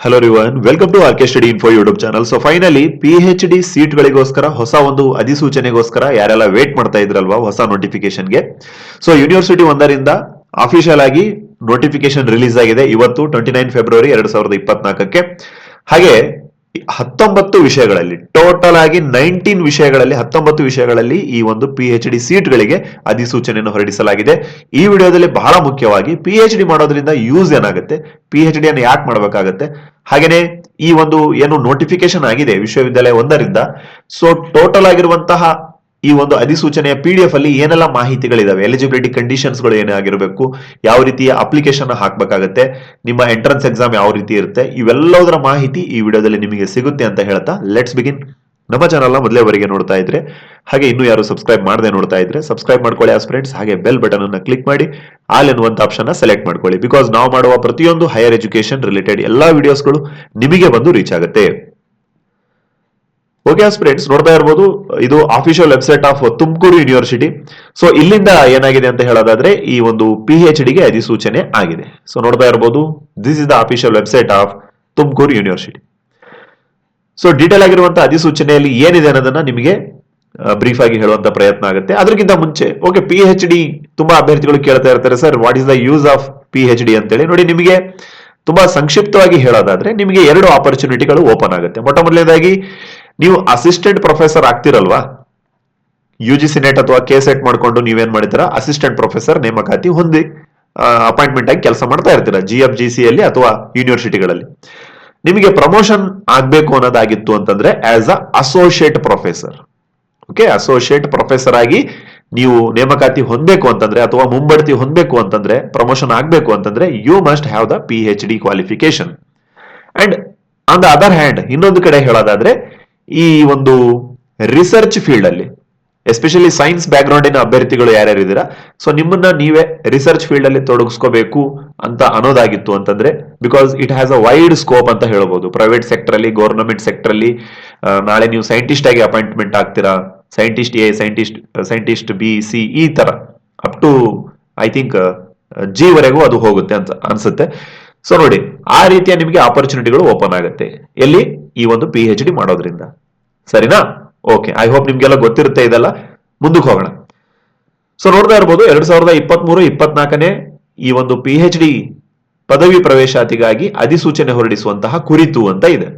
Hello Rivan welcome to RK study info YouTube channel so finally P H D ಸೀಟ್ಗಳಿಗೋಸ್ಕರ ಹೊಸ ಒಂದು ಅಧಿಸೂಚನೆಗೋಸ್ಕರ ಯಾರೆಲ್ಲ wait ಮಾಡ್ತಾ ಇದ್ರಲ್ವಾ ಹೊಸ ನೋಟಿಫಿಕೇಶನ್ಗೆ ಸೊ ಯೂನಿವರ್ಸಿಟಿ ಒಂದರಿಂದ ಅಫಿಷಿಯಲ್ ಆಗಿ ನೋಟಿಫಿಕೇಶನ್ ರಿಲೀಸ್ ಆಗಿದೆ ಇವತ್ತು ಟ್ವೆಂಟಿ ನೈನ್ ಫೆಬ್ರವರಿ ಎರಡ್ ಸಾವಿರದ ಇಪ್ಪತ್ನಾಲ್ಕಕ್ಕೆ. ಹಾಗೆ ಹತ್ತೊಂಬತ್ತು ವಿಷಯಗಳಲ್ಲಿ ಟೋಟಲ್ ಆಗಿ ನೈನ್ಟೀನ್ ವಿಷಯಗಳಲ್ಲಿ, ಹತ್ತೊಂಬತ್ತು ವಿಷಯಗಳಲ್ಲಿ ಈ ಒಂದು ಪಿ ಎಚ್ ಡಿ ಸೀಟ್ಗಳಿಗೆ ಅಧಿಸೂಚನೆಯನ್ನು ಹೊರಡಿಸಲಾಗಿದೆ. ಈ ವಿಡಿಯೋದಲ್ಲಿ ಬಹಳ ಮುಖ್ಯವಾಗಿ ಪಿ ಎಚ್ ಡಿ ಮಾಡೋದ್ರಿಂದ ಯೂಸ್ ಏನಾಗುತ್ತೆ ಪಿ ಎಚ್ ಡಿಯನ್ನು ಯಾಕೆ ಮಾಡಬೇಕಾಗುತ್ತೆ? ಹಾಗೇನೆ ಈ ಒಂದು ಏನು ನೋಟಿಫಿಕೇಶನ್ ಆಗಿದೆ ವಿಶ್ವವಿದ್ಯಾಲಯ ಒಂದರಿಂದ ಸೊ ಟೋಟಲ್ ಆಗಿರುವಂತಹ ಈ ಒಂದು ಅಧಿಸೂಚನೆಯ ಪಿ ಡಿ ಎಫ್ ಅಲ್ಲಿ ಏನೆಲ್ಲ ಮಾಹಿತಿಗಳಿದಾವೆ? ಎಲಿಜಿಬಿಲಿಟಿ ಕಂಡೀಷನ್ಸ್ಗಳು ಏನಾಗಿರಬೇಕು ಯಾವ ರೀತಿಯ ಅಪ್ಲಿಕೇಶನ್ ಹಾಕಬೇಕಾಗತ್ತೆ, ನಿಮ್ಮ ಎಂಟ್ರೆನ್ಸ್ ಎಕ್ಸಾಮ್ ಯಾವ ರೀತಿ ಇರುತ್ತೆ, ಇವೆಲ್ಲದರ ಮಾಹಿತಿ ಈ ವಿಡಿಯೋದಲ್ಲಿ ನಿಮಗೆ ಸಿಗುತ್ತೆ ಅಂತ ಹೇಳ್ತಾ ಲೆಟ್ಸ್ ಬಿಗಿನ್ ನಮ್ಮ ಚಾನಲ್ನ ಮೊದಲೇವರೆಗೆ ನೋಡ್ತಾ ಇದ್ರೆ, ಹಾಗೆ ಇನ್ನೂ ಯಾರು ಸಬ್ಸ್ಕ್ರೈಬ್ ಮಾಡದೆ ನೋಡ್ತಾ ಇದ್ರೆ ಸಬ್ಸ್ಕ್ರೈಬ್ ಮಾಡ್ಕೊಳ್ಳಿ ಆ ಫ್ರೆಂಡ್ಸ್ ಹಾಗೆ ಬೆಲ್ ಬಟನ್ ಅನ್ನು ಕ್ಲಿಕ್ ಮಾಡಿ ಆಲ್ ಎನ್ನುವಂತ ಆಪ್ಷನ್ ಸೆಲೆಕ್ಟ್ ಮಾಡ್ಕೊಳ್ಳಿ. ಬಿಕಾಸ್ ನಾವು ಮಾಡುವ ಪ್ರತಿಯೊಂದು ಹೈಯರ್ ಎಜುಕೇಶನ್ ರಿಲೇಟೆಡ್ ಎಲ್ಲಾ ವಿಡಿಯೋಸ್ಗಳು ನಿಮಗೆ ಬಂದು ರೀಚ್ ಆಗುತ್ತೆ. ಓಕೆ ಫ್ರೆಂಡ್ಸ್ ನೋಡ್ತಾ ಇರ್ಬೋದು, ಇದು official website of Tumakuru university so ಇಲ್ಲಿಂದ ಏನಾಗಿದೆ ಅಂತ ಹೇಳೋದಾದ್ರೆ, ಈ ಒಂದು ಪಿ ಎಚ್ ಡಿಗೆ ಅಧಿಸೂಚನೆ ಆಗಿದೆ. ಸೊ ನೋಡ್ತಾ ಇರ್ಬೋದು this is the official website of Tumakuru university so detail ಆಗಿರುವಂತಹ ಅಧಿಸೂಚನೆಯಲ್ಲಿ ಏನಿದೆ ಅನ್ನೋದನ್ನ ನಿಮಗೆ ಬ್ರೀಫ್ ಆಗಿ ಹೇಳುವಂತ ಪ್ರಯತ್ನ ಆಗುತ್ತೆ. ಅದಕ್ಕಿಂತ ಮುಂಚೆ ಓಕೆ ಪಿ ಎಚ್ ಡಿ ತುಂಬಾ ಅಭ್ಯರ್ಥಿಗಳು ಕೇಳ್ತಾ ಇರ್ತಾರೆ sir what is the use of P H D ಅಂತೇಳಿ. ನೋಡಿ, ನಿಮಗೆ ತುಂಬಾ ಸಂಕ್ಷಿಪ್ತವಾಗಿ ಹೇಳೋದಾದ್ರೆ, ನಿಮಗೆ ಎರಡು ಆಪರ್ಚುನಿಟಿಗಳು ಓಪನ್ ಆಗುತ್ತೆ. ಮೊಟ್ಟ ಮೊದಲನೇದಾಗಿ ನೀವು ಅಸಿಸ್ಟೆಂಟ್ ಪ್ರೊಫೆಸರ್ ಆಗ್ತಿರಲ್ವಾ? ಯು ಜಿ ಸಿನೆಟ್ ಅಥವಾ ಕೆ ಸೆಟ್ ಮಾಡ್ಕೊಂಡು ನೀವೇನ್ ಮಾಡಿದ್ರ ಅಸಿಸ್ಟೆಂಟ್ ಪ್ರೊಫೆಸರ್ ನೇಮಕಾತಿ ಹೊಂದಿ ಅಪಾಯಿಂಟ್ಮೆಂಟ್ ಆಗಿ ಕೆಲಸ ಮಾಡ್ತಾ ಇರ್ತೀರಾ ಜಿ ಎಫ್ ಜಿ ಸಿ ಅಲ್ಲಿ ಅಥವಾ ಯೂನಿವರ್ಸಿಟಿಗಳಲ್ಲಿ ನಿಮಗೆ ಪ್ರಮೋಷನ್ ಆಗ್ಬೇಕು ಅನ್ನೋದಾಗಿತ್ತು ಅಂತಂದ್ರೆ as a associate professor okay associate professor ಆಗಿ ನೀವು ನೇಮಕಾತಿ ಹೊಂದಬೇಕು ಅಂತಂದ್ರೆ, ಅಥವಾ ಮುಂಬಡ್ತಿ ಹೊಂದಬೇಕು ಅಂತಂದ್ರೆ ಪ್ರಮೋಷನ್ ಆಗ್ಬೇಕು ಅಂತಂದ್ರೆ you must have the P H D qualification and on the other hand ಇನ್ನೊಂದು ಕಡೆ ಹೇಳೋದಾದ್ರೆ ಈ ಒಂದು ರಿಸರ್ಚ್ ಫೀಲ್ಡ್ ಅಲ್ಲಿ ಎಸ್ಪೆಷಲಿ ಸೈನ್ಸ್ ಬ್ಯಾಕ್ ಗ್ರೌಂಡಿನ ಅಭ್ಯರ್ಥಿಗಳು ಯಾರ್ಯಾರು ಇದ್ದೀರಾ? ಸೊ ನಿಮ್ಮನ್ನ ನೀವೇ ರಿಸರ್ಚ್ ಫೀಲ್ಡ್ ಅಲ್ಲಿ ತೊಡಗಿಸ್ಕೋಬೇಕು ಅಂತ ಅನ್ನೋದಾಗಿತ್ತು ಅಂತಂದ್ರೆ because it has a wide scope ಅಂತ ಹೇಳ್ಬೋದು. ಪ್ರೈವೇಟ್ ಸೆಕ್ಟರ್ ಅಲ್ಲಿ ಗೌರ್ಮೆಂಟ್ ಸೆಕ್ಟರ್ ಅಲ್ಲಿ ನಾಳೆ ನೀವು ಸೈಂಟಿಸ್ಟ್ ಆಗಿ ಅಪಾಯಿಂಟ್ಮೆಂಟ್ ಆಗ್ತೀರಾ? Scientist A scientist scientist B C ಈ ತರ. Up to I think G ವರೆಗೂ ಅದು ಹೋಗುತ್ತೆ ಅಂತ ಅನ್ಸುತ್ತೆ. ಸೊ ನೋಡಿ, ಆ ರೀತಿಯ ನಿಮಗೆ ಆಪರ್ಚುನಿಟಿಗಳು ಓಪನ್ ಆಗುತ್ತೆ. ಎಲ್ಲಿ? ಈ ಒಂದು ಪಿ ಎಚ್ ಡಿ ಮಾಡೋದ್ರಿಂದ. ಸರಿನಾ? ಓಕೆ ಐ ಹೋಪ್ ನಿಮ್ಗೆಲ್ಲ ಗೊತ್ತಿರುತ್ತೆ ಇದೆಲ್ಲ. ಮುಂದಕ್ಕೆ ಹೋಗೋಣ. ಸೊ ನೋಡ್ತಾ ಇರ್ಬೋದು, ಎರಡ್ ಸಾವಿರದ ಇಪ್ಪತ್ತ್ ಮೂರು ಇಪ್ಪತ್ನಾಲ್ಕನೇ ಈ ಒಂದು ಪಿ ಎಚ್ ಡಿ ಪದವಿ ಪ್ರವೇಶಾತಿಗಾಗಿ ಅಧಿಸೂಚನೆ ಹೊರಡಿಸುವಂತಹ ಕುರಿತು ಅಂತ ಇದೆ.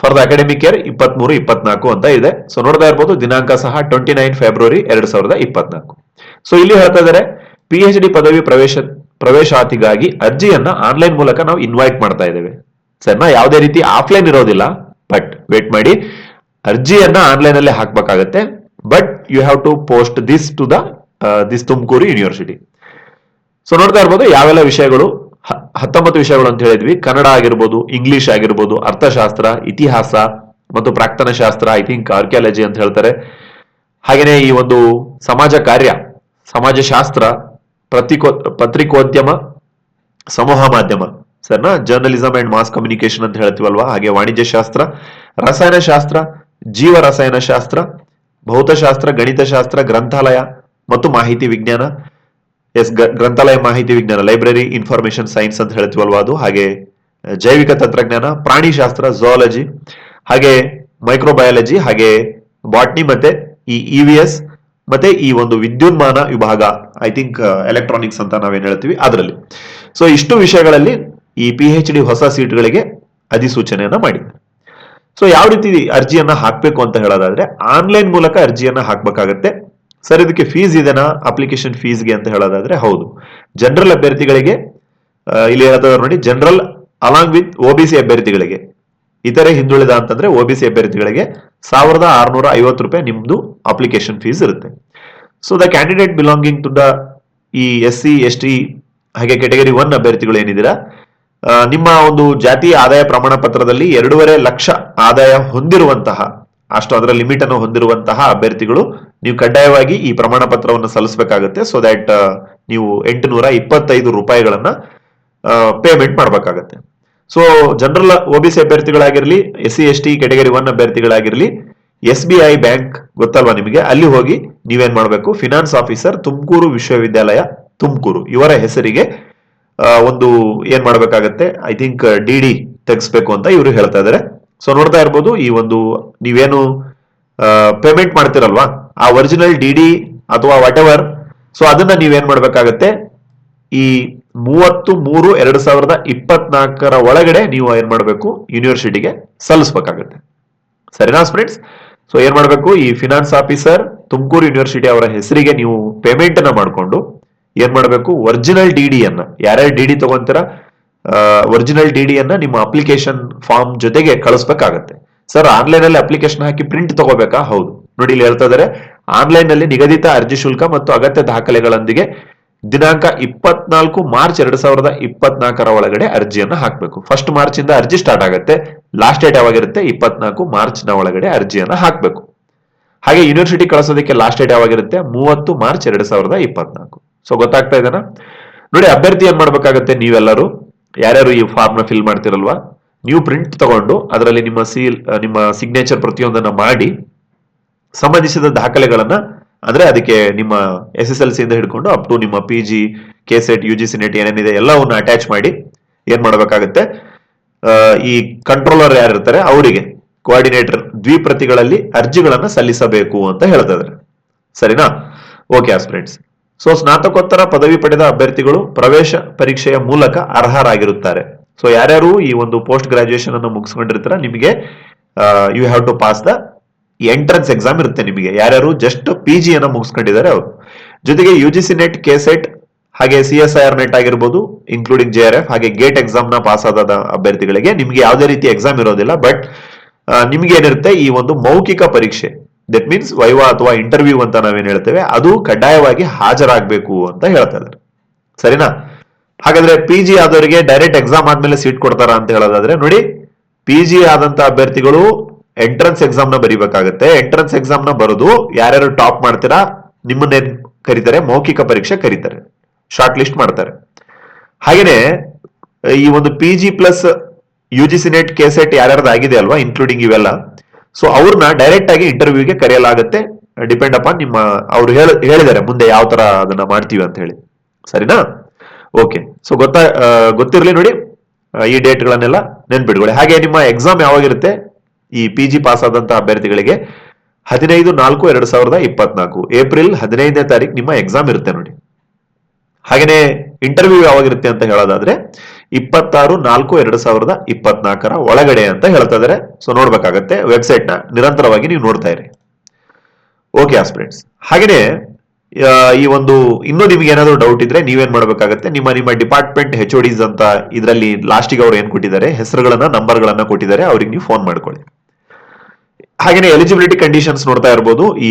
ಫಾರ್ ದ ಅಕಾಡೆಮಿಕ್ ಇಯರ್ ಇಪ್ಪತ್ತ್ ಮೂರು ಇಪ್ಪತ್ನಾಲ್ಕು ಅಂತ ಇದೆ. ಸೊ ನೋಡ್ತಾ ಇರ್ಬೋದು, ದಿನಾಂಕ ಸಹ ಟ್ವೆಂಟಿ ನೈನ್ ಫೆಬ್ರವರಿ ಎರಡ್ ಸಾವಿರದ ಇಪ್ಪತ್ನಾಲ್ಕು. ಸೊ ಇಲ್ಲಿ ಹೇಳ್ತಾ ಇದ್ದಾರೆ ಪಿ ಎಚ್ ಡಿ ಪದವಿ ಪ್ರವೇಶ ಪ್ರವೇಶಾತಿಗಾಗಿ ಅರ್ಜಿಯನ್ನ ಆನ್ಲೈನ್ ಮೂಲಕ ನಾವು ಇನ್ವೈಟ್ ಮಾಡ್ತಾ ಇದ್ದೇವೆ. ಸರಿನಾ ಯಾವುದೇ ರೀತಿ ಆಫ್ಲೈನ್ ಇರೋದಿಲ್ಲ, ಬಟ್ ವೇಟ್ ಮಾಡಿ. ಅರ್ಜಿಯನ್ನ ಆನ್ಲೈನ್ ಅಲ್ಲಿ ಹಾಕ್ಬೇಕಾಗತ್ತೆ, but you have to post this to the this Tumakuru university. So, ನೋಡ್ತಾ ಇರ್ಬೋದು, ಯಾವೆಲ್ಲ ವಿಷಯಗಳು ಹತ್ತೊಂಬತ್ತು ವಿಷಯಗಳು ಅಂತ ಹೇಳಿದ್ವಿ. ಕನ್ನಡ ಆಗಿರ್ಬೋದು, ಇಂಗ್ಲಿಷ್ ಆಗಿರ್ಬೋದು, ಅರ್ಥಶಾಸ್ತ್ರ, ಇತಿಹಾಸ ಮತ್ತು ಪ್ರಾಕ್ತನ ಶಾಸ್ತ್ರ, ಐ ಥಿಂಕ್ ಆರ್ಕಿಯಾಲಜಿ ಅಂತ ಹೇಳ್ತಾರೆ. ಹಾಗೆಯೇ ಈ ಒಂದು ಸಮಾಜ ಕಾರ್ಯ ಸಮಾಜಶಾಸ್ತ್ರ ಪ್ರತಿಕೋ, ಪತ್ರಿಕೋದ್ಯಮ, ಸಮೂಹ ಮಾಧ್ಯಮ. ಸರ್ನಾ ಜರ್ನಲಿಸಮ್ ಅಂಡ್ ಮಾಸ್ ಕಮ್ಯುನಿಕೇಶನ್ ಅಂತ ಹೇಳ್ತೀವಲ್ವಾ? ಹಾಗೆ ವಾಣಿಜ್ಯ ಶಾಸ್ತ್ರ ರಸಾಯನಶಾಸ್ತ್ರ ಜೀವ ರಸಾಯನಶಾಸ್ತ್ರ ಭೌತಶಾಸ್ತ್ರ, ಗಣಿತಶಾಸ್ತ್ರ, ಗ್ರಂಥಾಲಯ ಮತ್ತು ಮಾಹಿತಿ ವಿಜ್ಞಾನ. ಎಸ್ ಗ್ರಂಥಾಲಯ, ಮಾಹಿತಿ ವಿಜ್ಞಾನ ಲೈಬ್ರರಿ ಇನ್ಫಾರ್ಮೇಶನ್ ಸೈನ್ಸ್ ಅಂತ ಹೇಳ್ತೀವಲ್ವಾ ಅದು? ಹಾಗೆ, ಜೈವಿಕ ತಂತ್ರಜ್ಞಾನ ಪ್ರಾಣಿಶಾಸ್ತ್ರ ಝೋಲಜಿ ಹಾಗೆ ಮೈಕ್ರೋಬಯಾಲಜಿ ಹಾಗೆ ಬಾಟ್ನಿ ಮತ್ತೆ ಈ ಇ ವಿ ಎಸ್ ಮತ್ತೆ ಈ ಒಂದು ವಿದ್ಯುನ್ಮಾನ ವಿಭಾಗ ಐ ಥಿಂಕ್ ಎಲೆಕ್ಟ್ರಾನಿಕ್ಸ್ ಅಂತ ನಾವೇನು ಹೇಳ್ತೀವಿ, ಅದರಲ್ಲಿ. ಸೊ ಇಷ್ಟು ವಿಷಯಗಳಲ್ಲಿ ಈ ಪಿ ಎಚ್ ಡಿ ಹೊಸ ಸೀಟ್ಗಳಿಗೆ ಅಧಿಸೂಚನೆಯನ್ನು ಮಾಡಿದೆ ಸೊ ಯಾವ ರೀತಿ ಅರ್ಜಿಯನ್ನು ಹಾಕಬೇಕು ಅಂತ ಹೇಳೋದಾದ್ರೆ, ಆನ್ಲೈನ್ ಮೂಲಕ ಅರ್ಜಿಯನ್ನು ಹಾಕಬೇಕಾಗತ್ತೆ. ಸರ್, ಇದಕ್ಕೆ ಫೀಸ್ ಇದೆನಾ? ಅಪ್ಲಿಕೇಶನ್ ಫೀಸ್ಗೆ ಅಂತ ಹೇಳೋದಾದ್ರೆ, ಹೌದು. ಜನರಲ್ ಅಭ್ಯರ್ಥಿಗಳಿಗೆ ಇಲ್ಲಿ ಹೇಳ್ತಾರೆ ನೋಡಿ ಜನರಲ್ ಅಲಾಂಗ್ ವಿತ್ ಒಬಿಸಿ ಅಭ್ಯರ್ಥಿಗಳಿಗೆ. ಇತರೆ ಹಿಂದುಳಿದ ಅಂತಂದ್ರೆ ಸಿ ಅಭ್ಯರ್ಥಿಗಳಿಗೆ ಸಾವಿರದ ಆರ್ನೂರ ಐವತ್ತು ರೂಪಾಯಿ ನಿಮ್ದು ಅಪ್ಲಿಕೇಶನ್ ಫೀಸ್ ಇರುತ್ತೆ. So the candidate belonging to the ಈ ಎಸ್ ಸಿ ಎಸ್ ಟಿ ಹಾಗೆ ಕೆಟಗರಿ ಒನ್ ಅಭ್ಯರ್ಥಿಗಳು ಏನಿದ್ದೀರಾ ನಿಮ್ಮ ಒಂದು ಜಾತಿ ಆದಾಯ ಪ್ರಮಾಣ ಪತ್ರದಲ್ಲಿ ಎರಡೂವರೆ ಲಕ್ಷ ಆದಾಯ ಹೊಂದಿರುವಂತಹ, ಅಷ್ಟು ಅದರ ಲಿಮಿಟ್ ಅನ್ನು ಹೊಂದಿರುವಂತಹ ಅಭ್ಯರ್ಥಿಗಳು ನೀವು ಕಡ್ಡಾಯವಾಗಿ ಈ ಪ್ರಮಾಣ ಪತ್ರವನ್ನು ಸಲ್ಲಿಸಬೇಕಾಗುತ್ತೆ. ಸೊ ದಟ್ ನೀವು ಎಂಟುನೂರ ಇಪ್ಪತ್ತೈದು ರೂಪಾಯಿಗಳನ್ನ ಪೇಮೆಂಟ್ ಮಾಡಬೇಕಾಗತ್ತೆ. So general C ಅಭ್ಯರ್ಥಿಗಳಾಗಿರ್ಲಿ S C S T category one ಅಭ್ಯರ್ಥಿಗಳಾಗಿರ್ಲಿ S B I bank ಗೊತ್ತಲ್ವಾ ನಿಮಗೆ? ಅಲ್ಲಿ ಹೋಗಿ ನೀವೇನ್ ಮಾಡಬೇಕು? ಫಿನಾನ್ಸ್ ಆಫೀಸರ್ ತುಮಕೂರು ವಿಶ್ವವಿದ್ಯಾಲಯ, ತುಮಕೂರು. ಇವರ ಹೆಸರಿಗೆ ಒಂದು ಏನ್ ಮಾಡಬೇಕಾಗತ್ತೆ? ಐ ಥಿಂಕ್ ಡಿ ಡಿ ತೆಗಿಸ್ಬೇಕು ಅಂತ ಇವರು ಹೇಳ್ತಾ ಇದಾರೆ. ಸೊ ನೋಡ್ತಾ ಇರ್ಬೋದು, ಈ ಒಂದು ನೀವೇನು ಪೇಮೆಂಟ್ ಮಾಡ್ತಿರಲ್ವಾ? ಆ ಒರಿಜಿನಲ್ ಡಿ ಡಿ ಅಥವಾ ವಾಟ್ ಎವರ್ ಸೊ ಅದನ್ನ ನೀವೇನ್ ಮಾಡ್ಬೇಕಾಗತ್ತೆ? ಈ ಮೂವತ್ತು ಮೂರು ಎರಡು ಸಾವಿರದ ಇಪ್ಪತ್ನಾಲ್ಕರ ಒಳಗಡೆ ನೀವು ಏನ್ ಮಾಡಬೇಕು? ಯೂನಿವರ್ಸಿಟಿಗೆ ಸಲ್ಲಿಸಬೇಕಾಗುತ್ತೆ. ಸರಿನಾ ಫ್ರೆಂಡ್ಸ್ ಸೊ ಏನ್ ಮಾಡಬೇಕು? ಈ ಫಿನಾನ್ಸ್ ಆಫೀಸರ್ ತುಮಕೂರು ಯೂನಿವರ್ಸಿಟಿ ಅವರ ಹೆಸರಿಗೆ ನೀವು ಪೇಮೆಂಟ್ ಅನ್ನ ಮಾಡಿಕೊಂಡು ಏನ್ ಮಾಡಬೇಕು? ಒರಿಜಿನಲ್ ಡಿ ಡಿ ಅನ್ನ, ಯಾರ್ಯಾರು ಡಿ ಡಿ ತಗೊಂತೀರ? ಒರಿಜಿನಲ್ ಡಿ ಡಿ ಅನ್ನ ನಿಮ್ಮ ಅಪ್ಲಿಕೇಶನ್ ಫಾರ್ಮ್ ಜೊತೆಗೆ ಕಳಿಸ್ಬೇಕಾಗತ್ತೆ. ಸರ್ ಆನ್ಲೈನ್ ಅಲ್ಲಿ ಅಪ್ಲಿಕೇಶನ್ ಹಾಕಿ ಪ್ರಿಂಟ್ ತಗೋಬೇಕಾ? ಹೌದು. ನೋಡಿ, ಇಲ್ಲಿ ಹೇಳ್ತಾ ಇದಾರೆ. ಆನ್ಲೈನ್ನಲ್ಲಿ ನಿಗದಿತ ಅರ್ಜಿ ಶುಲ್ಕ ಮತ್ತು ಅಗತ್ಯ ದಾಖಲೆಗಳೊಂದಿಗೆ ದಿನಾಂಕ ಇಪ್ಪತ್ನಾಲ್ಕು, ಮಾರ್ಚ್ ಎರಡ್ ಸಾವಿರದ ಇಪ್ಪತ್ನಾಲ್ಕರ ಒಳಗಡೆ ಅರ್ಜಿಯನ್ನು ಹಾಕಬೇಕು. ಫಸ್ಟ್ ಮಾರ್ಚ್ ಇಂದ ಅರ್ಜಿ ಸ್ಟಾರ್ಟ್ ಆಗುತ್ತೆ. ಲಾಸ್ಟ್ ಡೇಟ್ ಯಾವಾಗಿರುತ್ತೆ? ಇಪ್ಪತ್ನಾಲ್ಕು ಮಾರ್ಚ್ನ ಒಳಗಡೆ ಅರ್ಜಿಯನ್ನು ಹಾಕಬೇಕು. ಹಾಗೆ ಯೂನಿವರ್ಸಿಟಿ ಕಳಿಸೋದಕ್ಕೆ ಲಾಸ್ಟ್ ಡೇಟ್ ಯಾವಾಗಿರುತ್ತೆ? ಮೂವತ್ತು, ಮಾರ್ಚ್ ಎರಡ್ ಸಾವಿರದ ಇಪ್ಪತ್ನಾಲ್ಕು. ಸೊ ಗೊತ್ತಾಗ್ತಾ ಇದೆನಾ? ನೋಡಿ, ಅಭ್ಯರ್ಥಿ ಏನ್ ಮಾಡ್ಬೇಕಾಗತ್ತೆ ನೀವೆಲ್ಲರೂ? ಯಾರ್ಯಾರು ಈ ಫಾರ್ಮ್ನ ಫಿಲ್ ಮಾಡ್ತಿರಲ್ವಾ? ನೀವು ಪ್ರಿಂಟ್ ತಗೊಂಡು ಅದರಲ್ಲಿ ನಿಮ್ಮ ಸೀಲ್ ನಿಮ್ಮ ಸಿಗ್ನೇಚರ್ ಪ್ರತಿಯೊಂದನ್ನ ಮಾಡಿ, ಸಂಬಂಧಿಸಿದ ದಾಖಲೆಗಳನ್ನ ಅಂದ್ರೆ ಅದಕ್ಕೆ ನಿಮ್ಮ ಎಸ್ ಎಸ್ ಎಲ್ ಸಿ ಇಂದ ಹಿಡ್ಕೊಂಡು ಅಪ್ ಟು ನಿಮ್ಮ P G K set U G C net ಏನೇನಿದೆ ಎಲ್ಲವನ್ನ ಅಟ್ಯಾಚ್ ಮಾಡಿ ಏನ್ ಮಾಡಬೇಕಾಗುತ್ತೆ? ಈ ಕಂಟ್ರೋಲರ್ ಯಾರಿರ್ತಾರೆ ಅವರಿಗೆ ಕೋಆರ್ಡಿನೇಟರ್ ದ್ವಿಪ್ರತಿಗಳಲ್ಲಿ ಅರ್ಜಿಗಳನ್ನು ಸಲ್ಲಿಸಬೇಕು ಅಂತ ಹೇಳ್ತಾರೆ ಸರಿನಾ? ಓಕೆ ಆಸ್ಪಿರೆಂಟ್ಸ್ ಸೊ ಸ್ನಾತಕೋತ್ತರ ಪದವಿ ಪಡೆದ ಅಭ್ಯರ್ಥಿಗಳು ಪ್ರವೇಶ ಪರೀಕ್ಷೆಯ ಮೂಲಕ ಅರ್ಹರಾಗಿರುತ್ತಾರೆ. ಸೊ ಯಾರ್ಯಾರು ಈ ಒಂದು ಪೋಸ್ಟ್ ಗ್ರಾಜುಯೇಷನ್ ಅನ್ನು ಮುಗಿಸ್ಕೊಂಡಿರ್ತಾರ, ನಿಮಗೆ you have to pass the entrance exam ಇರುತ್ತೆ ನಿಮಗೆ. ಯಾರ್ಯಾರು ಜಸ್ಟ್ ಪಿ ಜಿ ಅನ್ನ ಮುಗಿಸ್ಕೊಂಡಿದ್ದಾರೆ ಅವರು. ಜೊತೆಗೆ U G C net K set ಹಾಗೆ C S I R net ಆಗಿರ್ಬೋದು ಇನ್ಕ್ಲೂಡಿಂಗ್ ಜೆ ಆರ್ ಎಫ್ ಹಾಗೆ ಗೇಟ್ ಎಕ್ಸಾಮ್ನ ಪಾಸ್ ಆದ ಅಭ್ಯರ್ಥಿಗಳಿಗೆ ನಿಮ್ಗೆ ಯಾವುದೇ ರೀತಿ ಎಕ್ಸಾಮ್ ಇರೋದಿಲ್ಲ. ಬಟ್ ನಿಮ್ಗೆ ಏನಿರುತ್ತೆ ಈ ಒಂದು ಮೌಖಿಕ ಪರೀಕ್ಷೆ. ದಟ್ ಮೀನ್ಸ್ ವೈವಾ ಅಥವಾ ಇಂಟರ್ವ್ಯೂ ಅಂತ ನಾವೇನ್ ಹೇಳ್ತೇವೆ, ಅದು ಕಡ್ಡಾಯವಾಗಿ ಹಾಜರಾಗಬೇಕು ಅಂತ ಹೇಳ್ತಾ ಇದ್ದಾರೆ. ಸರಿನಾ? ಹಾಗಾದ್ರೆ ಪಿ ಜಿ ಆದವರಿಗೆ ಡೈರೆಕ್ಟ್ ಎಕ್ಸಾಮ್ ಆದ್ಮೇಲೆ ಸೀಟ್ ಕೊಡ್ತಾರ ಅಂತ ಹೇಳೋದಾದ್ರೆ ನೋಡಿ ಪಿ ಜಿ ಆದಂತ ಅಭ್ಯರ್ಥಿಗಳು ಎಂಟ್ರೆನ್ಸ್ ಎಕ್ಸಾಮ್ನ ಬರಿಬೇಕಾಗತ್ತೆ. ಎಂಟ್ರೆನ್ಸ್ ಎಕ್ಸಾಮ್ನ ಬರೋದು ಯಾರ್ಯಾರು ಟಾಪ್ ಮಾಡ್ತೀರಾ, ನಿಮ್ಮನ್ನೇ ಕರೀತಾರೆ, ಮೌಖಿಕ ಪರೀಕ್ಷೆ ಕರೀತಾರೆ ಶಾರ್ಟ್ ಲಿಸ್ಟ್ ಮಾಡ್ತಾರೆ. ಹಾಗೇನೆ, ಈ ಒಂದು P G plus U G C net K set ಯಾರ್ಯಾರ್ದು ಆಗಿದೆ ಅಲ್ವಾ ಇನ್ಕ್ಲೂಡಿಂಗ್ ಇವೆಲ್ಲ ಸೊ ಅವ್ರನ್ನ ಡೈರೆಕ್ಟ್ ಆಗಿ ಇಂಟರ್ವ್ಯೂಗೆ ಕರೆಯಲಾಗುತ್ತೆ. ಡಿಪೆಂಡ್ ಅಪಾನ್ ನಿಮ್ಮ, ಅವ್ರು ಹೇಳ, ಹೇಳಿದ್ದಾರೆ, ಮುಂದೆ ಯಾವ ತರ ಅದನ್ನ ಮಾಡ್ತೀವಿ ಅಂತ ಹೇಳಿ. ಸರಿನಾ? ಓಕೆ ಸೊ ಗೊತ್ತಾ ಗೊತ್ತಿರಲಿ ನೋಡಿ ಈ ಡೇಟ್ಗಳನ್ನೆಲ್ಲ ನೆನ್ಪಿಡ್ಕೊಳ್ಳಿ ಹಾಗೆ ನಿಮ್ಮ ಎಕ್ಸಾಮ್ ಯಾವಾಗಿರುತ್ತೆ ಈ ಪಿ ಜಿ ಪಾಸ್ ಆದಂತಹ ಅಭ್ಯರ್ಥಿಗಳಿಗೆ ಹದಿನೈದು ನಾಲ್ಕು ಎರಡು ಸಾವಿರದ ಇಪ್ಪತ್ನಾಲ್ಕು ಏಪ್ರಿಲ್ ಹದಿನೈದನೇ ತಾರೀಕು ನಿಮ್ಮ ಎಕ್ಸಾಮ್ ಇರುತ್ತೆ ನೋಡಿ. ಹಾಗೆಯೇ ಇಂಟರ್ವ್ಯೂ ಯಾವಾಗಿರುತ್ತೆ ಅಂತ ಹೇಳೋದಾದ್ರೆ ಇಪ್ಪತ್ತಾರು ನಾಲ್ಕು ಎರಡು ಸಾವಿರದ ಇಪ್ಪತ್ನಾಲ್ಕರ ಒಳಗಡೆ ಅಂತ ಹೇಳ್ತಾ ಇದಾರೆ. ಸೊ ನೋಡ್ಬೇಕಾಗತ್ತೆ ವೆಬ್ಸೈಟ್ ನಿರಂತರವಾಗಿ ನೀವು ನೋಡ್ತಾ ಇರಿ. ಓಕೆ ಆಸ್ಪಿರೆಂಟ್ಸ್ ಹಾಗೆಯೇ ಈ ಒಂದು ಇನ್ನೂ ನಿಮ್ಗೆ ಏನಾದರೂ ಡೌಟ್ ಇದ್ರೆ ನೀವೇನ್ ಮಾಡಬೇಕಾಗುತ್ತೆ? ನಿಮ್ಮ ನಿಮ್ಮ ಡಿಪಾರ್ಟ್ಮೆಂಟ್ ಹೆಚ್ ಡಿಸ್ ಅಂತ ಇದರಲ್ಲಿ ಲಾಸ್ಟಿಗೆ ಅವ್ರು ಏನ್ ಕೊಟ್ಟಿದ್ದಾರೆ? ಹೆಸರುಗಳನ್ನ ನಂಬರ್ಗಳನ್ನ ಕೊಟ್ಟಿದ್ದಾರೆ. ಅವ್ರಿಗೆ ನೀವು ಫೋನ್ ಮಾಡ್ಕೊಳ್ಳಿ. ಹಾಗೇನೆ ಎಲಿಜಿಬಿಲಿಟಿ ಕಂಡೀಷನ್ಸ್ ನೋಡ್ತಾ ಇರ್ಬೋದು, ಈ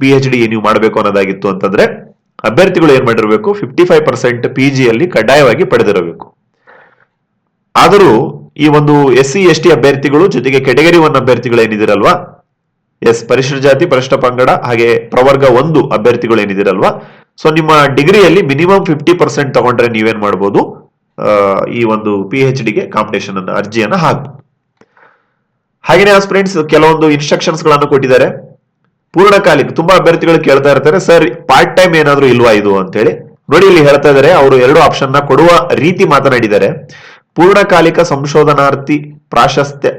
ಪಿ ಎಚ್ ಡಿ ನೀವು ಮಾಡಬೇಕು ಅನ್ನೋದಾಗಿತ್ತು ಅಂತಂದ್ರೆ, ಅಭ್ಯರ್ಥಿಗಳು ಏನ್ ಮಾಡಿರಬೇಕು ಫಿಫ್ಟಿ ಫೈವ್ ಪರ್ಸೆಂಟ್ ಪಿ ಜಿಯಲ್ಲಿ ಕಡ್ಡಾಯವಾಗಿ ಪಡೆದಿರಬೇಕು. ಆದರೂ, ಈ ಒಂದು ಎಸ್ ಸಿ ಎಸ್ ಟಿ ಅಭ್ಯರ್ಥಿಗಳು ಜೊತೆಗೆ ಕೆಟಗರಿ ಒನ್ ಅಭ್ಯರ್ಥಿಗಳು ಏನಿದಿರಲ್ವಾ, ಎಸ್ ಪರಿಶಿಷ್ಟ ಜಾತಿ ಪರಿಶಿಷ್ಟ ಪಂಗಡ, ಹಾಗೆ ಪ್ರವರ್ಗ ಒಂದು ಅಭ್ಯರ್ಥಿಗಳು ಏನಿದಿರಲ್ವಾ ಸೊ ನಿಮ್ಮ ಡಿಗ್ರಿಯಲ್ಲಿ ಮಿನಿಮಮ್ ಫಿಫ್ಟಿ ಪರ್ಸೆಂಟ್ ತಗೊಂಡ್ರೆ ನೀವೇನ್ ಮಾಡ್ಬೋದು ಈ ಒಂದು ಪಿ ಎಚ್ ಡಿಗೆ ಕಾಂಪಿಟೇಷನ್ ಅನ್ನ, ಅರ್ಜಿಯನ್ನ ಹಾಕ್ಬೋದು. ಹಾಗೇನೆ ಫ್ರೆಂಡ್ಸ್ ಕೆಲವೊಂದು ಇನ್ಸ್ಟ್ರಕ್ಷನ್ಸ್ಗಳನ್ನು ಕೊಟ್ಟಿದ್ದಾರೆ. ಪೂರ್ಣಕಾಲಿಕ ತುಂಬಾ ಅಭ್ಯರ್ಥಿಗಳು ಕೇಳ್ತಾ ಇರ್ತಾರೆ ಸರ್ ಪಾರ್ಟ್ ಟೈಮ್ ಏನಾದ್ರೂ ಇಲ್ವಾ ಇದು? ಅಂತೇಳಿ. ನೋಡಿ, ಇಲ್ಲಿ ಹೇಳ್ತಾ ಇದ್ದಾರೆ, ಅವರು ಎರಡು ಆಪ್ಷನ್ನ ಕೊಡುವ ರೀತಿ ಮಾತನಾಡಿದ್ದಾರೆ. ಪೂರ್ಣಕಾಲಿಕ ಸಂಶೋಧನಾರ್ಥಿ ಪ್ರಾಶಸ್ತ್ಯ,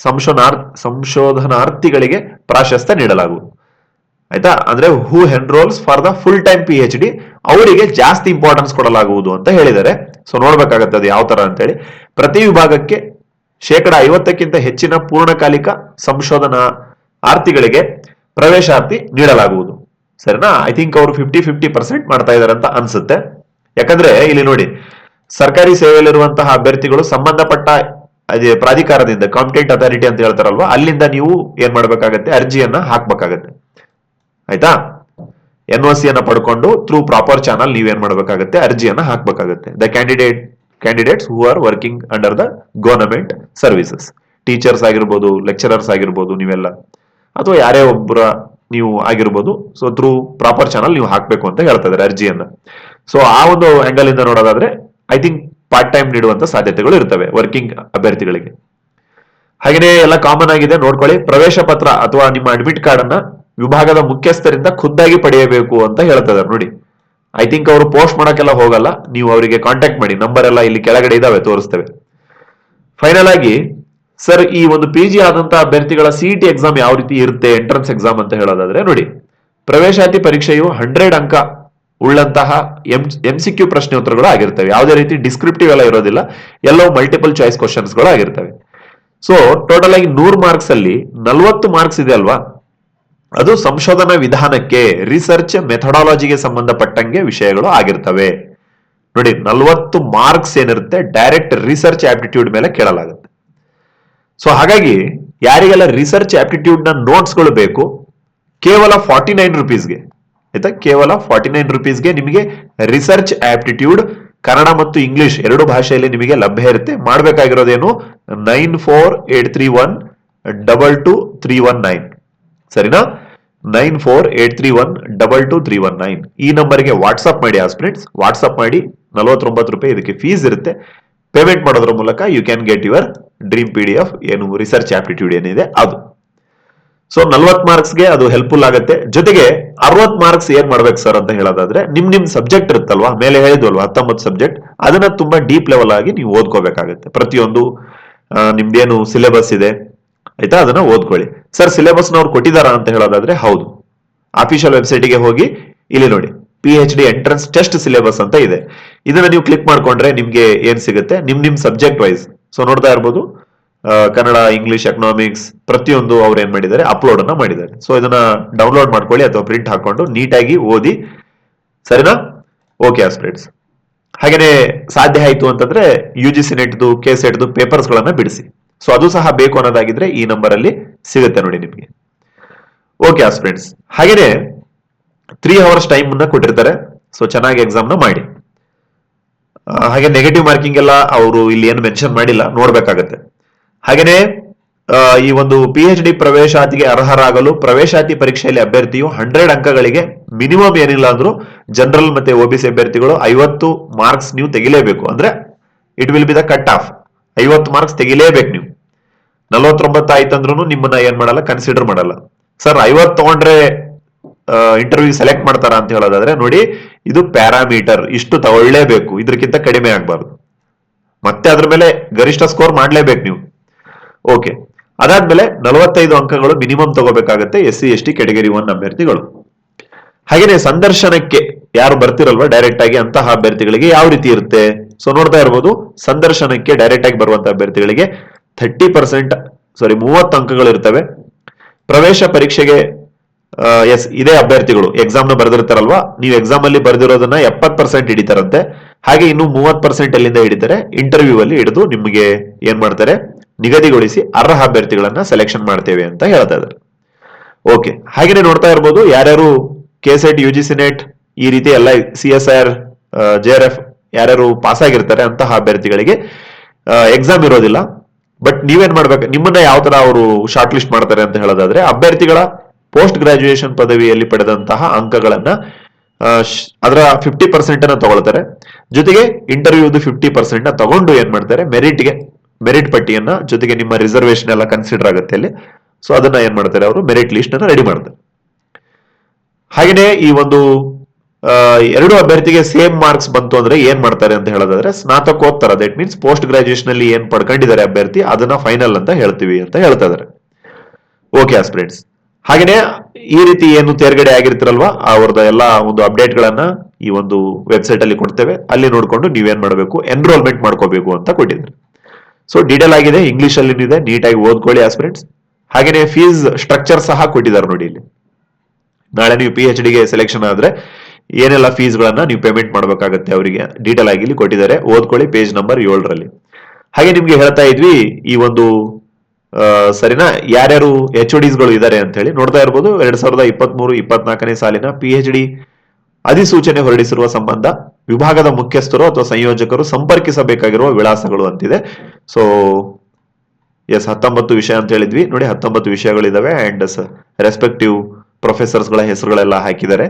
ಸಂಶೋಧನಾರ್, ಸಂಶೋಧನಾರ್ಥಿಗಳಿಗೆ ಪ್ರಾಶಸ್ತ್ಯ ನೀಡಲಾಗುವುದು. ಆಯ್ತಾ? ಅಂದ್ರೆ who enrols for the full time P H D ಅವರಿಗೆ ಜಾಸ್ತಿ ಇಂಪಾರ್ಟೆನ್ಸ್ ಕೊಡಲಾಗುವುದು ಅಂತ ಹೇಳಿದ್ದಾರೆ. ಸೊ ನೋಡ್ಬೇಕಾಗತ್ತೆ ಅದು ಯಾವ ತರ ಅಂತೇಳಿ. ಪ್ರತಿ ವಿಭಾಗಕ್ಕೆ ಶೇಕಡ ಐವತ್ತಕ್ಕಿಂತ ಹೆಚ್ಚಿನ ಪೂರ್ಣಕಾಲಿಕ ಸಂಶೋಧನಾ ಆರ್ತಿಗಳಿಗೆ ಪ್ರವೇಶಾರ್ಥಿ ನೀಡಲಾಗುವುದು. ಸರಿನಾ? ಐ ಥಿಂಕ್ ಅವರು ಫಿಫ್ಟಿ ಫಿಫ್ಟಿ ಪರ್ಸೆಂಟ್ ಮಾಡ್ತಾ ಇದಾರೆ ಅಂತ ಅನ್ಸುತ್ತೆ. ಯಾಕಂದ್ರೆ ಇಲ್ಲಿ ನೋಡಿ, ಸರ್ಕಾರಿ ಸೇವೆಯಲ್ಲಿರುವಂತಹ ಅಭ್ಯರ್ಥಿಗಳು ಸಂಬಂಧಪಟ್ಟ, ಅದೇ ಪ್ರಾಧಿಕಾರದಿಂದ ಕಾಂಪಿಟೆಂಟ್ ಅಥಾರಿಟಿ ಅಂತ ಹೇಳ್ತಾರಲ್ವಾ, ಅಲ್ಲಿಂದ ನೀವು ಏನ್ ಮಾಡ್ಬೇಕಾಗತ್ತೆ? ಅರ್ಜಿಯನ್ನ ಹಾಕ್ಬೇಕಾಗತ್ತೆ. ಆಯ್ತಾ? ಎನ್ ಒ ಸಿ ಅನ್ನ ಪಡ್ಕೊಂಡು ಥ್ರೂ ಪ್ರಾಪರ್ ಚಾನಲ್ ನೀವೇನ್ ಮಾಡ್ಬೇಕಾಗತ್ತೆ? ಅರ್ಜಿಯನ್ನ ಹಾಕ್ಬೇಕಾಗತ್ತೆ. The candidate candidates who are working under the government services teachers ಆಗಿರ್ಬೋದು ಲೆಕ್ಚರರ್ಸ್ ಆಗಿರ್ಬೋದು, ನೀವೆಲ್ಲ. ಅಥವಾ ಯಾರೇ ಒಬ್ಬರ ನೀವು ಆಗಿರ್ಬೋದು ಸೊ ಥ್ರೂ ಪ್ರಾಪರ್ ಚಾನಲ್ ನೀವು ಹಾಕ್ಬೇಕು ಅಂತ ಹೇಳ್ತಾ ಇದಾರೆ ಅರ್ಜಿಯನ್ನ. ಸೊ ಆ ಒಂದು ಆಂಗಲ್ ಇಂದ ನೋಡೋದಾದ್ರೆ ಐ ಥಿಂಕ್ ಪಾರ್ಟ್ ಟೈಮ್ ನೀಡುವಂತ ಸಾಧ್ಯತೆಗಳು ಇರ್ತವೆ ವರ್ಕಿಂಗ್ ಅಭ್ಯರ್ಥಿಗಳಿಗೆ. ಹಾಗೆಯೇ ಎಲ್ಲ ಕಾಮನ್ ಆಗಿದೆ, ನೋಡ್ಕೊಳ್ಳಿ. ಪ್ರವೇಶ ಪತ್ರ ಅಥವಾ ನಿಮ್ಮ ಅಡ್ಮಿಟ್ ಕಾರ್ಡ್ ಅನ್ನ ವಿಭಾಗದ ಮುಖ್ಯಸ್ಥರಿಂದ ಖುದ್ದಾಗಿ ಪಡೆಯಬೇಕು ಅಂತ ಹೇಳ್ತಾ ನೋಡಿ. ಐ ಥಿಂಕ್ ಅವರು ಪೋಸ್ಟ್ ಮಾಡೋಕ್ಕೆಲ್ಲ ಹೋಗಲ್ಲ. ನೀವು ಅವರಿಗೆ ಕಾಂಟ್ಯಾಕ್ಟ್ ಮಾಡಿ. ನಂಬರ್ ಎಲ್ಲ ಇಲ್ಲಿ ಕೆಳಗಡೆ ಇದಾವೆ, ತೋರಿಸ್ತೇವೆ. ಫೈನಲ್ ಆಗಿ ಸರ್ ಈ ಒಂದು ಪಿ ಜಿ ಆದಂತಹ ಅಭ್ಯರ್ಥಿಗಳ ಸಿಇಟಿ ಎಕ್ಸಾಮ್ ಯಾವ ರೀತಿ ಇರುತ್ತೆ ಎಂಟ್ರೆನ್ಸ್ ಎಕ್ಸಾಮ್ ಅಂತ ಹೇಳೋದಾದ್ರೆ, ನೋಡಿ. ಪ್ರವೇಶಾತಿ ಪರೀಕ್ಷೆಯು ಹಂಡ್ರೆಡ್ ಅಂಕ ಉಳ್ಳಂತಹ ಎಂ ಎಂ ಸಿ ಕ್ಯೂ ಪ್ರಶ್ನೆ ಉತ್ತರಗಳು ಆಗಿರ್ತವೆ. ಯಾವುದೇ ರೀತಿ ಡಿಸ್ಕ್ರಿಪ್ಟಿವ್ ಎಲ್ಲ ಇರೋದಿಲ್ಲ. ಎಲ್ಲವೂ ಮಲ್ಟಿಪಲ್ ಚಾಯ್ಸ್ ಕ್ವಶನ್ಸ್ಗಳು ಆಗಿರ್ತವೆ. ಸೊ ಟೋಟಲ್ ಆಗಿ ನೂರ್ ಮಾರ್ಕ್ಸ್ ಅಲ್ಲಿ ನಲವತ್ತು ಮಾರ್ಕ್ಸ್ ಇದೆ ಅಲ್ವಾ? ಅದು ಸಂಶೋಧನಾ ವಿಧಾನಕ್ಕೆ ರಿಸರ್ಚ್ ಮೆಥಡಾಲಜಿಗೆ ಸಂಬಂಧಪಟ್ಟಂಗೆ ವಿಷಯಗಳು ಆಗಿರ್ತವೆ. ನೋಡಿ, ನಲವತ್ತು ಮಾರ್ಕ್ಸ್ ಏನಿರುತ್ತೆ ಡೈರೆಕ್ಟ್ ರಿಸರ್ಚ್ ಆಪ್ಟಿಟ್ಯೂಡ್ ಮೇಲೆ ಕೇಳಲಾಗುತ್ತೆ. ಸೊ ಹಾಗಾಗಿ ಯಾರಿಗೆಲ್ಲ ರಿಸರ್ಚ್ ಆಪ್ಟಿಟ್ಯೂಡ್ನ ನೋಟ್ಸ್ಗಳು ಬೇಕು, ಕೇವಲ ಫಾರ್ಟಿ ನೈನ್ ರುಪೀಸ್ಗೆ ಆಯ್ತಾ? ಕೇವಲ ಫಾರ್ಟಿ ನೈನ್ ರುಪೀಸ್ಗೆ ನಿಮಗೆ ರಿಸರ್ಚ್ ಆಪ್ಟಿಟ್ಯೂಡ್ ಕನ್ನಡ ಮತ್ತು ಇಂಗ್ಲಿಷ್ ಎರಡು ಭಾಷೆಯಲ್ಲಿ ನಿಮಗೆ ಲಭ್ಯ ಇರುತ್ತೆ. ಮಾಡಬೇಕಾಗಿರೋದೇನು? Nine four eight three one double two three one nine ಸರಿನಾ? Nine four eight three one double two three one nine. ಈ ನಂಬರ್ಗೆ ವಾಟ್ಸಪ್ ಮಾಡಿ ಆಸ್ಪಿರೆಂಟ್ಸ್ ವಾಟ್ಸಪ್ ಮಾಡಿ ನಲವತ್ತೊಂಬತ್ತು ರೂಪಾಯಿ ಇದಕ್ಕೆ ಫೀಸ್ ಇರುತ್ತೆ. ಪೇಮೆಂಟ್ ಮಾಡೋದ್ರ ಮೂಲಕ you can get your dream P D F ಏನು ರಿಸರ್ಚ್ ಆಪ್ಟಿಟ್ಯೂಡ್ ಏನಿದೆ ಅದು. ಸೊ ನಲ್ವತ್ ಮಾರ್ಕ್ಸ್ಗೆ ಅದು ಹೆಲ್ಪ್ಫುಲ್ ಆಗುತ್ತೆ. ಜೊತೆಗೆ ಅರವತ್ ಮಾರ್ಕ್ಸ್ ಏನ್ ಮಾಡ್ಬೇಕು ಸರ್ ಅಂತ ಹೇಳೋದಾದ್ರೆ, ನಿಮ್ ನಿಮ್ ಸಬ್ಜೆಕ್ಟ್ ಇರುತ್ತಲ್ವಾ? ಮೇಲೆ ಹೇಳಿದ್ವಲ್ವಾ, ಹತ್ತೊಂಬತ್ತು ಸಬ್ಜೆಕ್ಟ್ ಅದನ್ನ ತುಂಬಾ ಡೀಪ್ ಲೆವೆಲ್ ಆಗಿ ನೀವು ಓದ್ಕೋಬೇಕಾಗುತ್ತೆ. ಪ್ರತಿಯೊಂದು ನಿಮ್ದೇನು ಸಿಲೆಬಸ್ ಇದೆ ಆಯ್ತಾ? ಅದನ್ನ ಓದ್ಕೊಳ್ಳಿ. ಸರ್ ಸಿಲೆಬಸ್ ಅವ್ರು ಕೊಟ್ಟಿದಾರ ಅಂತ ಹೇಳೋದಾದ್ರೆ ಹೌದು. ಅಫಿಷಿಯಲ್ ವೆಬ್ಸೈಟ್ಗೆ ಹೋಗಿ ಇಲ್ಲಿ ನೋಡಿ. P H D entrance test syllabus ಅಂತ ಇದೆ. ಇದನ್ನ ನೀವು ಕ್ಲಿಕ್ ಮಾಡ್ಕೊಂಡ್ರೆ ನಿಮ್ಗೆ ಏನ್ ಸಿಗುತ್ತೆ? ನಿಮ್ ನಿಮ್ ಸಬ್ಜೆಕ್ಟ್ ವೈಸ್ ಸೊ ನೋಡ್ತಾ ಇರ್ಬೋದು. ಕನ್ನಡ ಇಂಗ್ಲಿಷ್ ಎಕನಾಮಿಕ್ಸ್ ಪ್ರತಿಯೊಂದು ಅವ್ರು ಏನ್ ಮಾಡಿದ್ದಾರೆ? ಅಪ್ಲೋಡ್ ಅನ್ನ ಮಾಡಿದ್ದಾರೆ. ಸೊ ಇದನ್ನ ಡೌನ್ಲೋಡ್ ಮಾಡ್ಕೊಳ್ಳಿ ಅಥವಾ ಪ್ರಿಂಟ್ ಹಾಕೊಂಡು ನೀಟಾಗಿ ಓದಿ. ಸರಿನಾ? ಓಕೆ ಆಸ್ಪಿರೇಟ್ಸ್ ಹಾಗೇನೆ ಸಾಧ್ಯ ಆಯ್ತು ಅಂತಂದ್ರೆ ಯು ಜಿ ಸಿ ನೆಟ್ದು ಕೆ ಸೆಟ್ದು ಪೇಪರ್ಸ್ ಗಳನ್ನ ಬಿಡಿಸಿ. ಸೊ ಅದು ಸಹ ಬೇಕು ಅನ್ನೋದಾಗಿದ್ರೆ ಈ ನಂಬರ್ ಅಲ್ಲಿ ಸಿಗುತ್ತೆ ನೋಡಿ ನಿಮಗೆ. ಓಕೆ ಫ್ರೆಂಡ್ಸ್ ಹಾಗೇನೆ ತ್ರೀ ಅವರ್ಸ್ ಟೈಮ್ ಕೊಟ್ಟಿರ್ತಾರೆ. ಸೊ ಚೆನ್ನಾಗಿ ಎಕ್ಸಾಮ್ನ ಮಾಡಿ. ಹಾಗೆ ನೆಗೆಟಿವ್ ಮಾರ್ಕಿಂಗ್ ಎಲ್ಲ ಅವರು ಇಲ್ಲಿ ಏನು ಮೆನ್ಷನ್ ಮಾಡಿಲ್ಲ, ನೋಡ್ಬೇಕಾಗತ್ತೆ. ಹಾಗೇನೆ ಈ ಒಂದು ಪಿ ಎಚ್ ಡಿ ಪ್ರವೇಶಾತಿಗೆ ಅರ್ಹರಾಗಲು ಪ್ರವೇಶಾತಿ ಪರೀಕ್ಷೆಯಲ್ಲಿ ಅಭ್ಯರ್ಥಿಯು ಹಂಡ್ರೆಡ್ ಅಂಕಗಳಿಗೆ ಮಿನಿಮಮ್ ಏನಿಲ್ಲ ಅಂದ್ರೂ ಜನರಲ್ ಮತ್ತೆ ಸಿ ಅಭ್ಯರ್ಥಿಗಳು ಐವತ್ತು ಮಾರ್ಕ್ಸ್ ನೀವು ತೆಗಿಲೇಬೇಕು. ಅಂದ್ರೆ it will be the cut off ಐವತ್ತು ಮಾರ್ಕ್ಸ್ ತೆಗಿಲೇಬೇಕು ನೀವು. ನಲವತ್ತೊಂಬತ್ತು ಆಯ್ತಂದ್ರೂ ನಿಮ್ಮನ್ನ ಏನ್ ಮಾಡಲ್ಲ ಕನ್ಸಿಡರ್ ಮಾಡಲ್ಲ. ಸರ್ ಐವತ್ತು ತಗೊಂಡ್ರೆ ಇಂಟರ್ವ್ಯೂ ಸೆಲೆಕ್ಟ್ ಮಾಡ್ತಾರ ಅಂತ ಹೇಳೋದಾದ್ರೆ, ನೋಡಿ, ಇದು ಪ್ಯಾರಾಮೀಟರ್, ಇಷ್ಟು ತಗೊಳ್ಳೇಬೇಕು ಇದಕ್ಕಿಂತ ಕಡಿಮೆ ಆಗ್ಬಾರ್ದು. ಮತ್ತೆ ಅದ್ರ ಮೇಲೆ ಗರಿಷ್ಠ ಸ್ಕೋರ್ ಮಾಡ್ಲೇಬೇಕು ನೀವು. ಓಕೆ ಅದಾದ್ಮೇಲೆ ನಲವತ್ತೈದು ಅಂಕಗಳು minimum ತಗೋಬೇಕಾಗತ್ತೆ S C S T category one ಅಭ್ಯರ್ಥಿಗಳು. ಹಾಗೇನೆ ಸಂದರ್ಶನಕ್ಕೆ ಯಾರು ಬರ್ತಿರಲ್ವಾ ಡೈರೆಕ್ಟ್ ಆಗಿ ಅಂತಹ ಅಭ್ಯರ್ಥಿಗಳಿಗೆ ಯಾವ ರೀತಿ ಇರುತ್ತೆ? ಸೊ ನೋಡ್ತಾ ಇರ್ಬೋದು, ಸಂದರ್ಶನಕ್ಕೆ ಡೈರೆಕ್ಟ್ ಆಗಿ ಬರುವಂತಹ ಅಭ್ಯರ್ಥಿಗಳಿಗೆ ಥರ್ಟಿ ಪರ್ಸೆಂಟ್ ಸಾರಿ ಮೂವತ್ತು ಅಂಕಗಳು ಇರ್ತವೆ ಪ್ರವೇಶ ಪರೀಕ್ಷೆಗೆ ಎಸ್ ಇದೇ ಅಭ್ಯರ್ಥಿಗಳು. ಎಕ್ಸಾಮ್ನ ಬರೆದಿರ್ತಾರಲ್ವಾ? ನೀವು ಎಕ್ಸಾಮ್ ಅಲ್ಲಿ ಬರೆದಿರೋದನ್ನ ಎಪ್ಪತ್ ಪರ್ಸೆಂಟ್ ಹಿಡಿತಾರಂತೆ. ಹಾಗೆ ಇನ್ನು ಮೂವತ್ ಪರ್ಸೆಂಟ್ ಎಲ್ಲಿಂದ ಹಿಡಿತಾರೆ. ಇಂಟರ್ವ್ಯೂ ಅಲ್ಲಿ ಹಿಡಿದು ನಿಮಗೆ ಏನ್ ಮಾಡ್ತಾರೆ? ನಿಗದಿಗೊಳಿಸಿ ಅರ್ಹ ಅಭ್ಯರ್ಥಿಗಳನ್ನ ಸೆಲೆಕ್ಷನ್ ಮಾಡ್ತೇವೆ ಅಂತ ಹೇಳ್ತಾ ಇದ್ದಾರೆ. ಓಕೆ ಹಾಗೇನೆ ನೋಡ್ತಾ ಇರ್ಬೋದು, ಯಾರ್ಯಾರು K set U G C net ಈ ರೀತಿ ಎಲ್ಲ C S R J R F ಯಾರ್ಯಾರು ಪಾಸ್ ಆಗಿರ್ತಾರೆ ಅಂತಹ ಅಭ್ಯರ್ಥಿಗಳಿಗೆ ಎಕ್ಸಾಮ್ ಇರೋದಿಲ್ಲ. ಬಟ್ ನೀವೇನ್ ಮಾಡ್ಬೇಕು? ನಿಮ್ಮನ್ನ ಯಾವ ತರ ಅವರು ಶಾರ್ಟ್ ಲಿಸ್ಟ್ ಮಾಡ್ತಾರೆ ಅಂತ ಹೇಳೋದಾದ್ರೆ, ಅಭ್ಯರ್ಥಿಗಳ ಪೋಸ್ಟ್ ಗ್ರಾಜುಯೇಷನ್ ಪದವಿಯಲ್ಲಿ ಪಡೆದಂತಹ ಅಂಕಗಳನ್ನ ಅದರ ಫಿಫ್ಟಿ ಪರ್ಸೆಂಟ್ ಅನ್ನ ತಗೊಳ್ತಾರೆ. ಜೊತೆಗೆ ಇಂಟರ್ವ್ಯೂದು ಫಿಫ್ಟಿ ಪರ್ಸೆಂಟ್ನ ತಗೊಂಡು ಏನ್ ಮಾಡ್ತಾರೆ? ಮೆರಿಟ್ಗೆ ಮೆರಿಟ್ ಪಟ್ಟಿಯನ್ನ ಜೊತೆಗೆ ನಿಮ್ಮ ರಿಸರ್ವೇಶನ್ ಎಲ್ಲ ಕನ್ಸಿಡರ್ ಆಗುತ್ತೆ ಅಲ್ಲಿ. ಸೊ ಅದನ್ನ ಏನ್ ಮಾಡ್ತಾರೆ ಅವರು? ಮೆರಿಟ್ ಲಿಸ್ಟ್ ಅನ್ನ ರೆಡಿ ಮಾಡ್ತಾರೆ. ಹಾಗೆಯೇ ಈ ಒಂದು ಎರಡು ಅಭ್ಯರ್ಥಿಗೆ ಸೇಮ್ ಮಾರ್ಕ್ಸ್ ಬಂತು ಅಂದ್ರೆ ಏನ್ ಮಾಡ್ತಾರೆ ಅಂತ ಹೇಳೋದಾದ್ರೆ ಸ್ನಾತಕೋತ್ತರ ದಟ್ ಮೀನ್ಸ್ ಪೋಸ್ಟ್ ಗ್ರಾಜುಯೇಷನ್ ಅಲ್ಲಿ ಏನ್ ಪಡ್ಕೊಂಡಿದ್ದಾರೆ ಅಭ್ಯರ್ಥಿ, ಅದನ್ನ ಫೈನಲ್ ಅಂತ ಹೇಳ್ತೀವಿ ಅಂತ ಹೇಳ್ತಾ ಇದಾರೆ. ಓಕೆ ಆಸ್ಪಿರೆಂಟ್ಸ್ ಹಾಗೇನೆ ಈ ರೀತಿ ಏನು ತೇರ್ಗಡೆ ಆಗಿರ್ತಿರಲ್ವಾ, ಅವ್ರದ ಎಲ್ಲ ಒಂದು ಅಪ್ಡೇಟ್ ಗಳನ್ನ ಈ ಒಂದು ವೆಬ್ಸೈಟ್ ಅಲ್ಲಿ ಕೊಡ್ತೇವೆ. ಅಲ್ಲಿ ನೋಡ್ಕೊಂಡು ನೀವೇನ್ ಮಾಡಬೇಕು ಎನ್ರೋಲ್ಮೆಂಟ್ ಮಾಡ್ಕೋಬೇಕು ಅಂತ ಕೊಟ್ಟಿದ್ದಾರೆ. ಸೊ ಡೀಟೇಲ್ ಆಗಿದೆ ಇಂಗ್ಲಿಷ್ ಅಲ್ಲಿ ಇದೆ ನೀಟಾಗಿ ಓದ್ಕೊಳ್ಳಿ ಆಸ್ಪಿರೆಂಟ್ಸ್ ಹಾಗೇನೆ ಫೀಸ್ ಸ್ಟ್ರಕ್ಚರ್ ಸಹ ಕೊಟ್ಟಿದ್ದಾರೆ ನೋಡಿ ಇಲ್ಲಿ. ನಾಳೆ ನೀವು ಪಿ ಎಚ್ ಡಿಗೆ ಸೆಲೆಕ್ಷನ್ ಆದ್ರೆ ಏನೆಲ್ಲ ಫೀಸ್ ಗಳನ್ನ ನೀವು ಪೇಮೆಂಟ್ ಮಾಡಬೇಕಾಗುತ್ತೆ ಅವರಿಗೆ? ಡೀಟೇಲ್ ಆಗಿ ಇಲ್ಲಿ ಕೊಟ್ಟಿದ್ದಾರೆ. ಓದ್ಕೊಳ್ಳಿ ಪೇಜ್ ನಂಬರ್ ಏಳರಲ್ಲಿ. ಹಾಗೆ ನಿಮ್ಗೆ ಹೇಳ್ತಾ ಇದ್ವಿ, ಈ ಒಂದು ಸರಿನಾ? ಯಾರ್ಯಾರು ಎಚ್ಗಳು ಇದ್ದಾರೆ ಅಂತ ಹೇಳಿ ನೋಡ್ತಾ ಇರ್ಬೋದು, ಎರಡ್ ಸಾವಿರದ ಇಪ್ಪತ್ತ್ ಮೂರು ಇಪ್ಪತ್ನಾಲ್ಕನೇ ಸಾಲಿನ ಪಿ ಎಚ್ ಡಿ ಅಧಿಸೂಚನೆ ಹೊರಡಿಸಿರುವ ಸಂಬಂಧ ವಿಭಾಗದ ಮುಖ್ಯಸ್ಥರು ಅಥವಾ ಸಂಯೋಜಕರು ಸಂಪರ್ಕಿಸಬೇಕಾಗಿರುವ ವಿಳಾಸಗಳು ಅಂತಿದೆ. ಸೊ ಎಸ್ ಹತ್ತೊಂಬತ್ತು ವಿಷಯ ಅಂತ ಹೇಳಿದ್ವಿ. ನೋಡಿ, ಹತ್ತೊಂಬತ್ತು ವಿಷಯಗಳಿದಾವೆ. ಅಂಡ್ ರೆಸ್ಪೆಕ್ಟಿವ್ ಪ್ರೊಫೆಸರ್ಸ್ಗಳ ಹೆಸರುಗಳೆಲ್ಲ ಹಾಕಿದ್ದಾರೆ.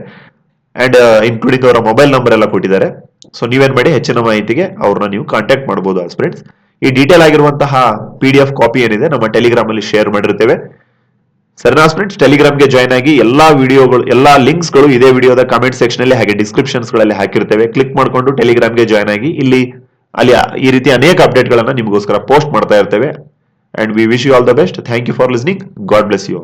ಅಂಡ್ ಇನ್ಕ್ಲೂಡಿಂಗ್ ಅವರ ಮೊಬೈಲ್ ನಂಬರ್ ಎಲ್ಲ ಕೊಟ್ಟಿದ್ದಾರೆ. ಸೊ ನೀವೇನ್ ಮಾಡಿ ಹೆಚ್ಚಿನ ಮಾಹಿತಿಗೆ ಅವ್ರನ್ನ ನೀವು ಕಾಂಟ್ಯಾಕ್ಟ್ ಮಾಡಬಹುದು ಫ್ರೆಂಡ್ಸ್ ಈ ಡೀಟೇಲ್ ಆಗಿರುವಂತಹ ಪಿ ಡಿ ಎಫ್ ಕಾಪಿ ಏನಿದೆ, ನಮ್ಮ ಟೆಲಿಗ್ರಾಮ್ ಅಲ್ಲಿ ಶೇರ್ ಮಾಡಿರ್ತೇವೆ. ಸರಿನಾ ಫ್ರೆಂಡ್ಸ್ ಟೆಲಿಗ್ರಾಮ್ಗೆ ಜಾಯ್ನ್ ಆಗಿ ಎಲ್ಲಾ ವಿಡಿಯೋಗಳು ಎಲ್ಲಾ ಲಿಂಕ್ಸ್ಗಳು ಇದೇ ವಿಡಿಯೋದ ಕಾಮೆಂಟ್ ಸೆಕ್ಷನ್ ಅಲ್ಲಿ ಹಾಗೆ ಡಿಸ್ಕ್ರಿಪ್ಷನ್ಸ್ಗಳಲ್ಲಿ ಹಾಕಿರ್ತೇವೆ. ಕ್ಲಿಕ್ ಮಾಡ್ಕೊಂಡು ಟೆಲಿಗ್ರಾಮ್ಗೆ ಜಾಯ್ನ್ ಆಗಿ ಇಲ್ಲಿ, ಅಲ್ಲಿ ಈ ರೀತಿ ಅನೇಕ ಅಪ್ಡೇಟ್ಗಳನ್ನ ನಿಮಗೋಸ್ಕರ ಪೋಸ್ಟ್ ಮಾಡ್ತಾ ಇರ್ತೇವೆ. And we wish you all the best thank you for listening God bless you